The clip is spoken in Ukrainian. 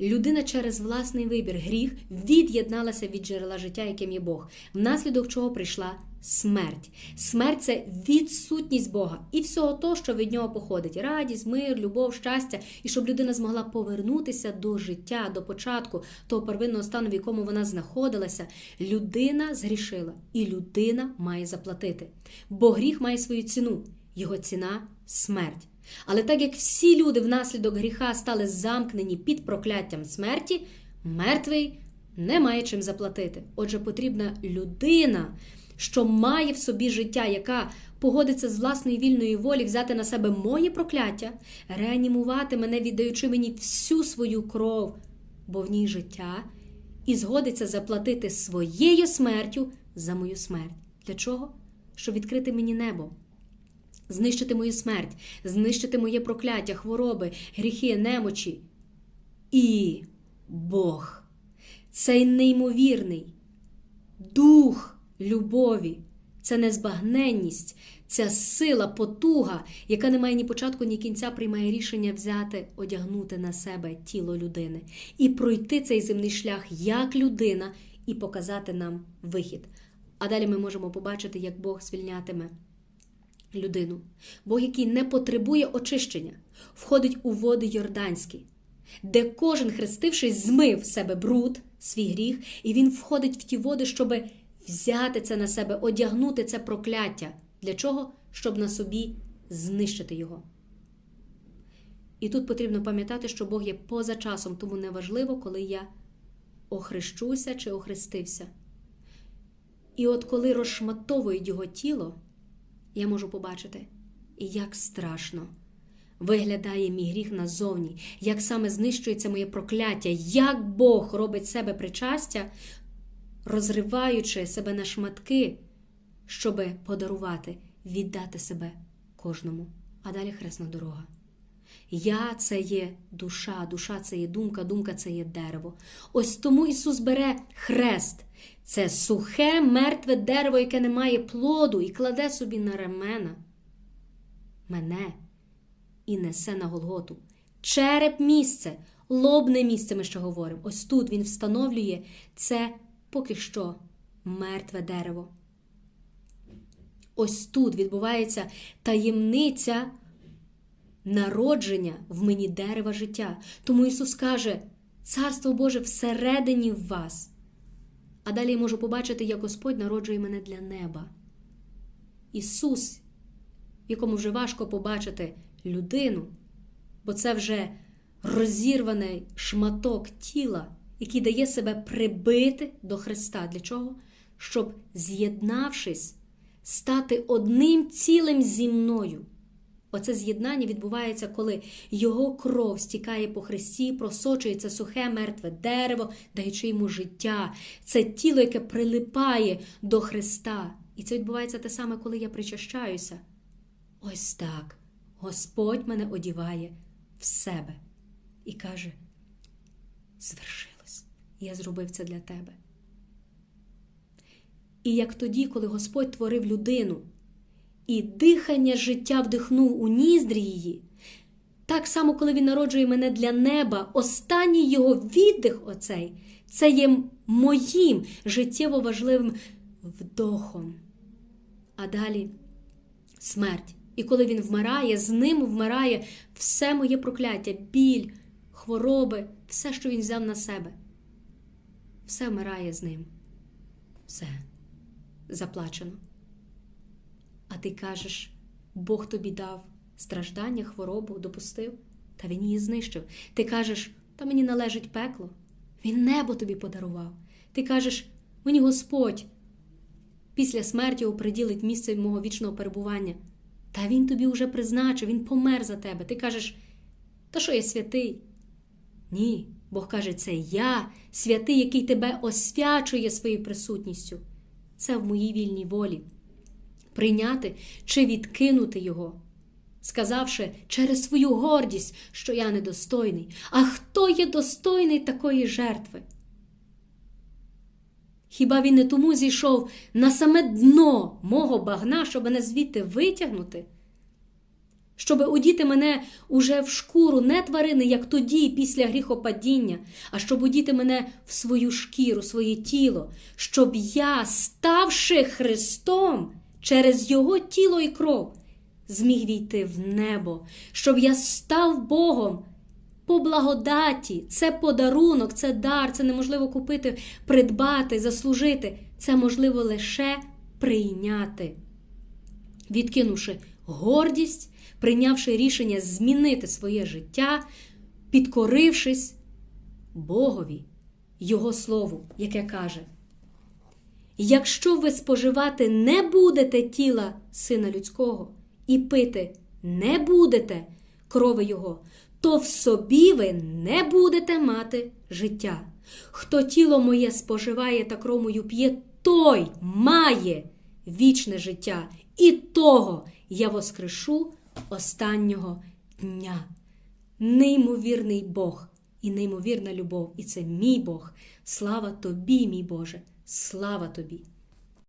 Людина через власний вибір, гріх від'єдналася від джерела життя, яким є Бог, внаслідок чого прийшла смерть. Смерть це відсутність Бога і всього того, що від нього походить: радість, мир, любов, щастя, і щоб людина змогла повернутися до життя, до початку того первинного стану, в якому вона знаходилася. Людина згрішила, і людина має заплатити. Бо гріх має свою ціну. Його ціна смерть. Але так як всі люди внаслідок гріха стали замкнені під прокляттям смерті, мертвий не має чим заплатити. Отже, потрібна людина, що має в собі життя, яка погодиться з власної вільної волі взяти на себе моє прокляття, реанімувати мене, віддаючи мені всю свою кров, бо в ній життя, і згодиться заплатити своєю смертю за мою смерть. Для чого? Щоб відкрити мені небо знищити мою смерть, знищити моє прокляття, хвороби, гріхи, немочі. І Бог, цей неймовірний дух любові, це незбагненність, ця сила, потуга, яка не має ні початку, ні кінця, приймає рішення взяти, одягнути на себе тіло людини і пройти цей земний шлях як людина і показати нам вихід. А далі ми можемо побачити, як Бог звільнятиме людину. Бог, який не потребує очищення, входить у води Йорданські, де кожен, хрестившись, змив себе бруд, свій гріх, і він входить в ті води, щоб взяти це на себе, одягнути це прокляття. Для чого? Щоб на собі знищити його. І тут потрібно пам'ятати, що Бог є поза часом, тому неважливо, коли я охрещуся чи охрестився. І от коли розшматовують його тіло, я можу побачити, як страшно виглядає мій гріх назовні, як саме знищується моє прокляття, як Бог робить себе причастя, розриваючи себе на шматки, щоби подарувати, віддати себе кожному. А далі хресна дорога. Я це є душа, душа це є думка, думка це є дерево. Ось тому Ісус бере хрест. Це сухе, мертве дерево, яке не має плоду, і кладе собі на ремена мене і несе на Голготу. Череп місце, лобне місце, ми ще говоримо. Ось тут він встановлює це поки що мертве дерево. Ось тут відбувається таємниця народження в мені дерева життя. Тому Ісус каже: Царство Боже всередині в вас. А далі я можу побачити, як Господь народжує мене для неба. Ісус, якому вже важко побачити людину, бо це вже розірваний шматок тіла, який дає себе прибити до Христа. Для чого? Щоб, з'єднавшись, стати одним цілим зі мною. Оце з'єднання відбувається, коли його кров стікає по хресті, просочується сухе мертве дерево, даючи йому життя. Це тіло, яке прилипає до Христа. І це відбувається те саме, коли я причащаюся. Ось так Господь мене одіває в себе і каже: звершилось, я зробив це для тебе. І як тоді, коли Господь творив людину, і дихання життя вдихнув у ніздрі її. Так само, коли він народжує мене для неба, останній його віддих, оцей, це є моїм життєво важливим вдохом. А далі смерть. І коли він вмирає, з ним вмирає все моє прокляття, біль, хвороби, все, що він взяв на себе. Все вмирає з ним. Все заплачено. А ти кажеш, Бог тобі дав страждання, хворобу, допустив, та він її знищив. Ти кажеш, та мені належить пекло. Він небо тобі подарував. Ти кажеш, мені Господь після смерті оприділить місце мого вічного перебування. Та він тобі вже призначив, він помер за тебе. Ти кажеш, та що я святий? Ні, Бог каже, це я, святий, який тебе освячує своєю присутністю. Це в моїй вільній волі прийняти чи відкинути його, сказавши через свою гордість, що я недостойний. А хто є достойний такої жертви? Хіба він не тому зійшов на саме дно мого багна, щоб мене звідти витягнути? щоб одіти мене уже в шкуру не тварини, як тоді, після гріхопадіння, а щоб одіти мене в свою шкіру, своє тіло, щоб я, ставши Христом через Його тіло і кров, зміг війти в небо, щоб я став Богом. По благодаті, це подарунок, це дар, це неможливо купити, придбати, заслужити. Це можливо лише прийняти відкинувши гордість, прийнявши рішення змінити своє життя, підкорившись Богові, Його Слову, яке каже: Якщо ви споживати не будете тіла Сина Людського і пити не будете крови Його, то в собі ви не будете мати життя. Хто тіло моє споживає та кров мою п'є, той має вічне життя, і того я воскрешу останнього дня. Неймовірний Бог і неймовірна любов, і це мій Бог. Слава тобі, мій Боже, слава тобі!